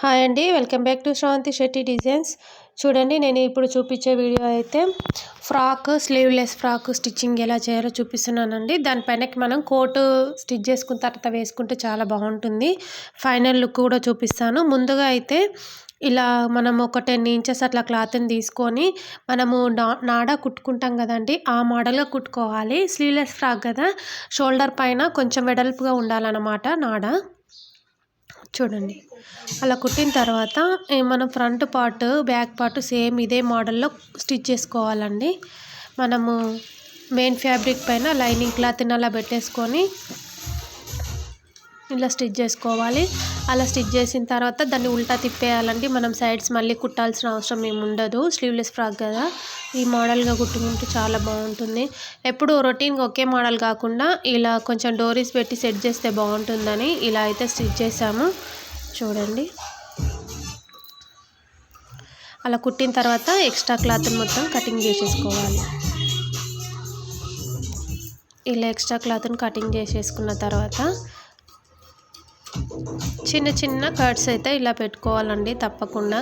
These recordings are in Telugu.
హాయ్ అండి welcome back to Sravanthi Shetty designs. చూడండి నేను ఇప్పుడు చూపించే వీడియో అయితే ఫ్రాక్ స్లీవ్లెస్ ఫ్రాక్ స్టిచ్చింగ్ ఎలా చేయాలో చూపిస్తున్నానండి. దానిపైనకి మనం కోటు స్టిచ్ చేసుకున్న తర్వాత వేసుకుంటే చాలా బాగుంటుంది. ఫైనల్ లుక్ కూడా చూపిస్తాను. ముందుగా అయితే ఇలా మనం ఒక టెన్ ఇంచెస్ అట్లా క్లాత్ని తీసుకొని మనము నా నాడ కుట్టుకుంటాం కదండి ఆ మోడల్గా కుట్టుకోవాలి. స్లీవ్లెస్ ఫ్రాక్ కదా షోల్డర్ పైన కొంచెం వెడల్పుగా ఉండాలన్నమాట నాడ. చూడండి. అలా కుట్టిన తర్వాత మనం front part back part same ఇదే మోడల్లో స్టిచ్ చేసుకోవాలండి. మనము మెయిన్ ఫ్యాబ్రిక్ పైన లైనింగ్ క్లాత్ని అలా పెట్టేసుకొని ఇలా స్టిచ్ చేసుకోవాలి. అలా స్టిచ్ చేసిన తర్వాత దాన్ని ఉల్టా తిప్పేయాలండి. మనం సైడ్స్ మళ్ళీ కుట్టాల్సిన అవసరం ఏమి ఉండదు. స్లీవ్లెస్ ఫ్రాక్ కదా. ఈ మోడల్గా కుట్టుకుంటే చాలా బాగుంటుంది. ఎప్పుడు రొటీన్గా ఒకే మోడల్ కాకుండా ఇలా కొంచెం డోరీస్ పెట్టి సెట్ చేస్తే బాగుంటుందని ఇలా అయితే స్టిచ్ చేసాము చూడండి. అలా కుట్టిన తర్వాత ఎక్స్ట్రా క్లాత్ మొత్తం కటింగ్ చేసేసుకోవాలి. ఇలా ఎక్స్ట్రా క్లాత్ని కటింగ్ చేసేసుకున్న తర్వాత చిన్న చిన్న కర్డ్స్ అయితే ఇలా పెట్టుకోవాలండి తప్పకుండా.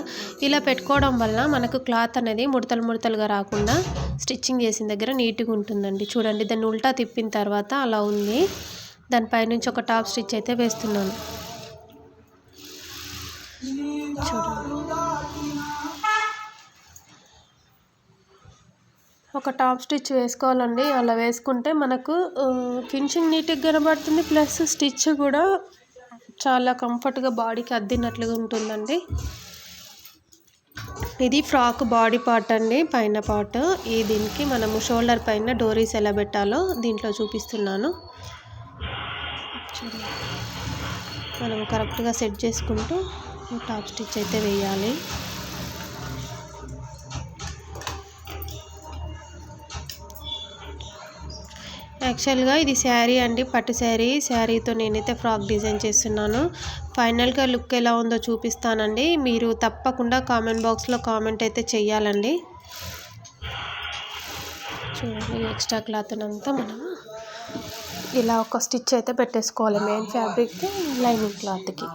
ఇలా పెట్టుకోవడం వల్ల మనకు క్లాత్ అనేది ముడతలు ముడతలుగా రాకుండా స్టిచ్చింగ్ చేసిన దగ్గర నీట్గా ఉంటుందండి. చూడండి దాన్ని ఉల్టా తిప్పిన తర్వాత అలా ఉంది. దానిపైనుంచి ఒక టాప్ స్టిచ్ అయితే వేస్తున్నాను. చూడండి. ఒక టాప్ స్టిచ్ వేసుకోవాలండి. అలా వేసుకుంటే మనకు ఫినిషింగ్ నీట్గా కనబడుతుంది. ప్లస్ స్టిచ్ కూడా చాలా కంఫర్ట్గా బాడీకి అద్దినట్లుగా ఉంటుందండి. ఇది ఫ్రాక్ బాడీ పార్ట్ అండి పైన పార్ట్. ఈ దీనికి మనము షోల్డర్ పైన డోరీస్ ఎలా పెట్టాలో దీంట్లో చూపిస్తున్నాను. మనం కరెక్ట్గా సెట్ చేసుకుంటూ టాప్ స్టిచ్ అయితే వేయాలి. యాక్చువల్గా ఇది శారీ అండి పట్టు శారీ. శారీతో నేనైతే ఫ్రాక్ డిజైన్ చేస్తున్నాను. ఫైనల్గా లుక్ ఎలా ఉందో చూపిస్తానండి. మీరు తప్పకుండా కామెంట్ బాక్స్లో కామెంట్ అయితే చెయ్యాలండి. చూడండి ఎక్స్ట్రా క్లాత్ అంతా మనం ఇలా ఒక స్టిచ్ అయితే పెట్టేసుకోవాలి మెయిన్ ఫ్యాబ్రిక్కి లైనింగ్ క్లాత్కి.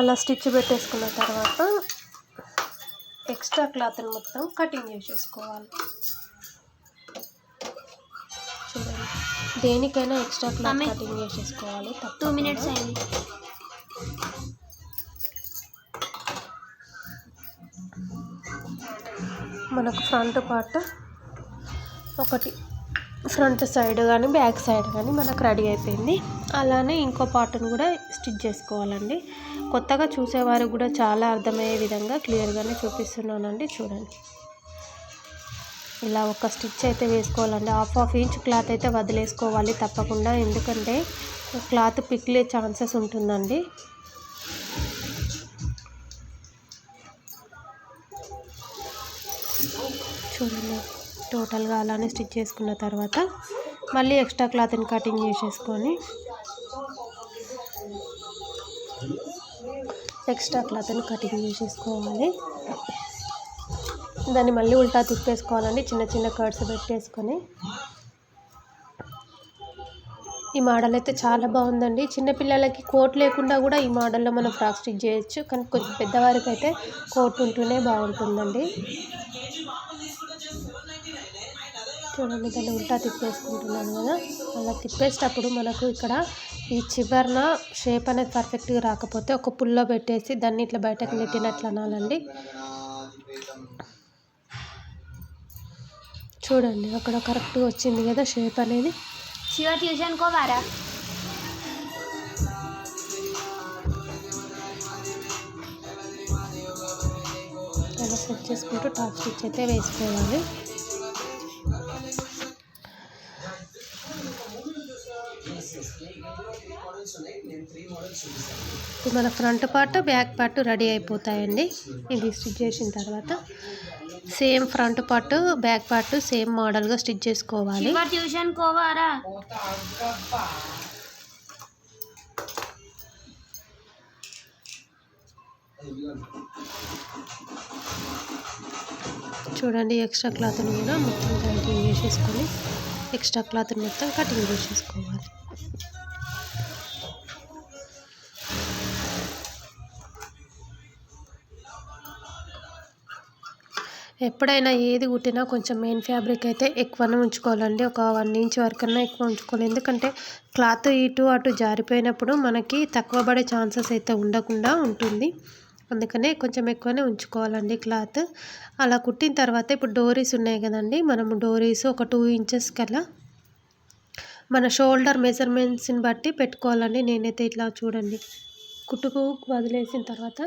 అలా స్టిచ్ పెట్టేసుకున్న తర్వాత ఎక్స్ట్రా క్లాత్ని మొత్తం కటింగ్ చేసేసుకోవాలి. చూడండి. దేనికైనా ఎక్స్ట్రా క్లాత్ కటింగ్ చేసేసుకోవాలి టూ మినిట్స్ అయింది. మనకు ఫ్రంట్ పార్ట్ ఒకటి ఫ్రంట్ సైడ్ కానీ బ్యాక్ సైడ్ కానీ మనకు రెడీ అయిపోయింది. అలానే ఇంకో పార్ట్ని కూడా స్టిచ్ చేసుకోవాలండి. కొత్తగా చూసేవారు కూడా చాలా అర్థమయ్యే విధంగా క్లియర్గానే చూపిస్తున్నానండి. చూడండి. ఇలా ఒక స్టిచ్ అయితే వేసుకోవాలండి. హాఫ్ హాఫ్ ఇంచ్ క్లాత్ అయితే వదిలేసుకోవాలి తప్పకుండా. ఎందుకంటే క్లాత్ పిక్లే ఛాన్సెస్ ఉంటుందండి. చూడండి. టోటల్గా అలానే స్టిచ్ చేసుకున్న తర్వాత మళ్ళీ ఎక్స్ట్రా క్లాత్ని కటింగ్ చేసేసుకొని ఎక్స్ట్రా క్లాత్ని కటింగ్ చేసేసుకోవాలి. దాన్ని మళ్ళీ ఉల్టా తిప్పేసుకోవాలండి చిన్న చిన్న కర్డ్స్ పెట్టేసుకొని. ఈ మోడల్ అయితే చాలా బాగుందండి. చిన్నపిల్లలకి కోట్ లేకుండా కూడా ఈ మోడల్లో మనం ఫ్రాక్ స్టిచ్ చేయొచ్చు కానీ కొంచెం పెద్దవారికి అయితే కోట్ ఉంటూనే బాగుంటుందండి. చూడండి దాన్ని ఉల్టా తిప్పేసుకుంటున్నాను కదా. అలా తిప్పేసేటప్పుడు మనకు ఇక్కడ ఈ చివరిన షేప్ అనేది పర్ఫెక్ట్గా రాకపోతే ఒక పుల్లో పెట్టేసి దాన్ని ఇట్లా బయటకు నెట్టినట్లు అనాలండి. చూడండి అక్కడ కరెక్ట్గా వచ్చింది కదా షేప్ అనేది. శివ ట్యూషన్ కోవారా అలా సెట్ చేసుకుంటూ టాప్ స్టిచ్ అయితే వేసుకోవాలి. మన front part back part ready అయిపోతాయండి. ఇది స్టిచ్ చేసిన తర్వాత same front part back part same మోడల్గా స్టిచ్ చేసుకోవాలి. ట్యూషన్ కోవారా? చూడండి ఎక్స్ట్రా క్లాత్ని కూడా మొత్తం కటింగ్ చేసేసుకొని ఎక్స్ట్రా క్లాత్ని మొత్తం కటింగ్ చేసేసుకోవాలి. ఎప్పుడైనా ఏది కుట్టినా కొంచెం మెయిన్ ఫ్యాబ్రిక్ అయితే ఎక్కువనే ఉంచుకోవాలండి. ఒక వన్ ఇంచ్ వరకన్నా ఎక్కువ ఉంచుకోవాలి. ఎందుకంటే క్లాత్ ఇటు అటు జారిపోయినప్పుడు మనకి తక్కువ పడే ఛాన్సెస్ అయితే ఉండకుండా ఉంటుంది. అందుకనే కొంచెం ఎక్కువనే ఉంచుకోవాలండి క్లాత్. అలా కుట్టిన తర్వాత ఇప్పుడు డోరీస్ ఉన్నాయి కదండి. మనము డోరీస్ ఒక టూ ఇంచెస్ కల్లా మన షోల్డర్ మెజర్మెంట్స్ని బట్టి పెట్టుకోవాలండి. నేనైతే ఇట్లా చూడండి. కుట్టుకు వదిలేసిన తర్వాత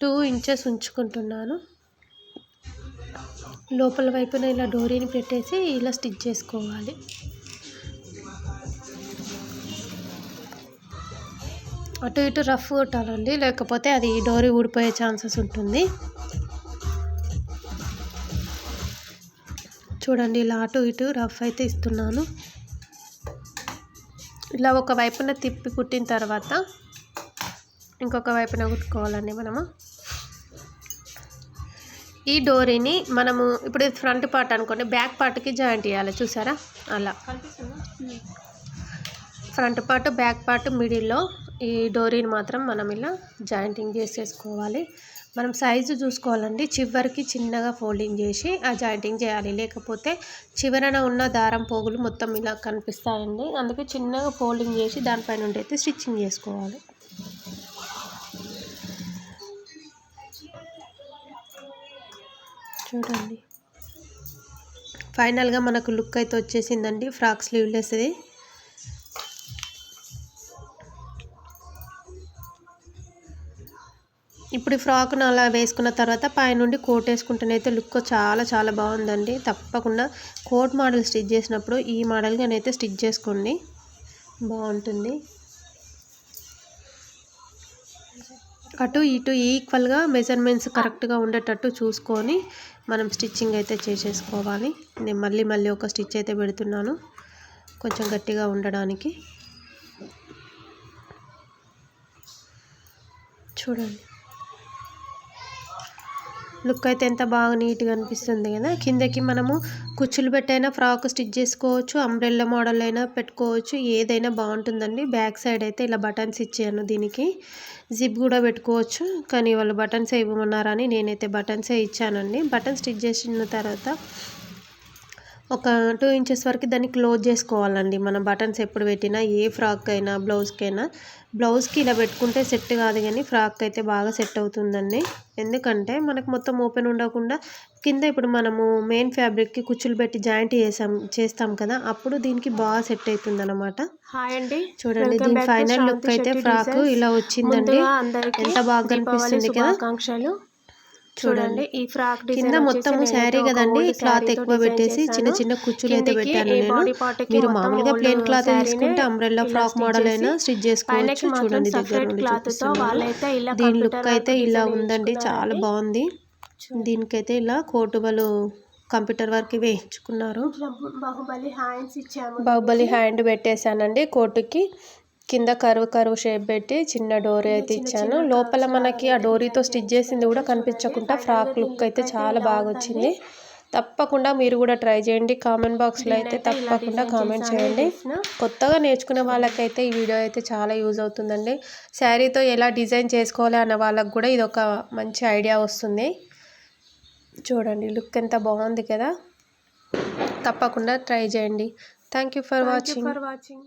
టూ ఇంచెస్ ఉంచుకుంటున్నాను. లోపల వైపున ఇలా డోరీని పెట్టేసి ఇలా స్టిచ్ చేసుకోవాలి. అటు ఇటు రఫ్ కొట్టాలండి లేకపోతే అది డోరీ ఊడిపోయే ఛాన్సెస్ ఉంటుంది. చూడండి ఇలా అటు ఇటు రఫ్ అయితే ఇస్తున్నాను. ఇలా ఒక వైపున తిప్పి కుట్టిన తర్వాత ఇంకొక వైపున కుట్టుకోవాలండి మనము. ఈ డోరీని మనము ఇప్పుడు ఫ్రంట్ పార్ట్ అనుకోండి బ్యాక్ పార్ట్కి జాయింట్ చేయాలి చూసారా? అలా. ఫ్రంట్ పార్ట్ బ్యాక్ పార్ట్ మిడిల్లో ఈ డోరీని మాత్రం మనం ఇలా జాయింటింగ్ చేసేసుకోవాలి. మనం సైజు చూసుకోవాలండి. చివరికి చిన్నగా ఫోల్డింగ్ చేసి ఆ జాయింటింగ్ చేయాలి. లేకపోతే చివరన ఉన్న దారం పోగులు మొత్తం ఇలా కనిపిస్తాయండి. అందుకే చిన్నగా ఫోల్డింగ్ చేసి దానిపైన నుండి అయితే స్టిచ్చింగ్ చేసుకోవాలి. చూడండి. ఫైనల్గా మనకు లుక్ అయితే వచ్చేసిందండి. ఫ్రాక్ స్లీవ్లెస్ది ఇప్పుడు ఫ్రాక్ను అలా వేసుకున్న తర్వాత పైనుండి కోట్ వేసుకుంటేనైతే లుక్ చాలా చాలా బాగుందండి. తప్పకుండా కోట్ మోడల్ స్టిచ్ చేసినప్పుడు ఈ మోడల్గానైతే స్టిచ్ చేసుకోండి. బాగుంటుంది. అటు ఇటు ఈక్వల్గా మెజర్మెంట్స్ కరెక్ట్గా ఉండేటట్టు చూసుకొని మనం స్టిచ్చింగ్ అయితే చేసేసుకోవాలి. నేను మళ్ళీ మళ్ళీ ఒక స్టిచ్ అయితే పెడుతున్నాను కొంచెం గట్టిగా ఉండడానికి. చూడండి. లుక్ అయితే ఎంత బాగా నీట్గా అనిపిస్తుంది కదా. కిందకి మనము కుచ్చులు పెట్టైనా ఫ్రాక్ స్టిచ్ చేసుకోవచ్చు అంబ్రెల్లా మోడల్ అయినా పెట్టుకోవచ్చు ఏదైనా బాగుంటుందండి. బ్యాక్ సైడ్ అయితే ఇలా బటన్స్ ఇచ్చాను దీనికి. జిప్ కూడా పెట్టుకోవచ్చు కానీ వాళ్ళు బటన్స్ ఇవ్వమన్నారని నేనైతే బటన్సే ఇచ్చానండి. బటన్ స్టిచ్ చేసిన తర్వాత ఒక టూ ఇంచెస్ వరకు దాన్ని క్లోజ్ చేసుకోవాలండి. మన బటన్స్ ఎప్పుడు పెట్టినా ఏ ఫ్రాక్ అయినా బ్లౌజ్కైనా బ్లౌజ్కి ఇలా పెట్టుకుంటే సెట్ కాదు కానీ ఫ్రాక్ అయితే బాగా సెట్ అవుతుందండి. ఎందుకంటే మనకు మొత్తం ఓపెన్ ఉండకుండా కింద ఇప్పుడు మనము మెయిన్ ఫ్యాబ్రిక్కి కుచ్చులు పెట్టి జాయింట్ చేసాం చేస్తాం కదా అప్పుడు దీనికి బాగా సెట్ అవుతుంది అనమాట చూడండి దీని ఫైనల్ లుక్ అయితే ఫ్రాక్ ఇలా వచ్చిందండి. ఎంత బాగా కనిపిస్తుంది కదా. చూడండి ఈ ఫ్రాక్ కింద మొత్తము శారీ కదండి క్లాత్ ఎక్కువ పెట్టేసి చిన్న చిన్న కుచ్చులు అయితే పెట్టాను నేను. మీరు మామూలుగా ప్లేన్ క్లాత్ తీసుకుంటే అంబ్రెల్లా ఫ్రాక్ మోడల్ అయినా స్టిచ్ చేసుకోవచ్చు. చూడండి దగ్గర నుండి దీని లుక్ అయితే ఇలా ఉందండి చాలా బాగుంది. దీనికైతే ఇలా కోటు వాళ్ళు కంప్యూటర్ వర్క్ వేయించుకున్నారు. బాహుబలి హ్యాండ్స్ ఇచ్చాము. బాహుబలి హ్యాండ్ పెట్టేశానండి కోటుకి కింద కరువు కరువు షేప్ పెట్టి చిన్న డోరీ అయితే ఇచ్చాను లోపల మనకి ఆ డోరీతో స్టిచ్ చేసింది కూడా కనిపించకుండా ఫ్రాక్ లుక్ అయితే చాలా బాగా వచ్చింది. తప్పకుండా మీరు కూడా ట్రై చేయండి. కామెంట్ బాక్స్లో అయితే తప్పకుండా కామెంట్ చేయండి. కొత్తగా నేర్చుకునే వాళ్ళకైతే ఈ వీడియో అయితే చాలా యూజ్ అవుతుందండి. శారీతో ఎలా డిజైన్ చేసుకోవాలి అన్న వాళ్ళకి కూడా ఇది ఒక మంచి ఐడియా వస్తుంది. చూడండి లుక్ ఎంత బాగుంది కదా. తప్పకుండా ట్రై చేయండి. Thank you for watching. For watching.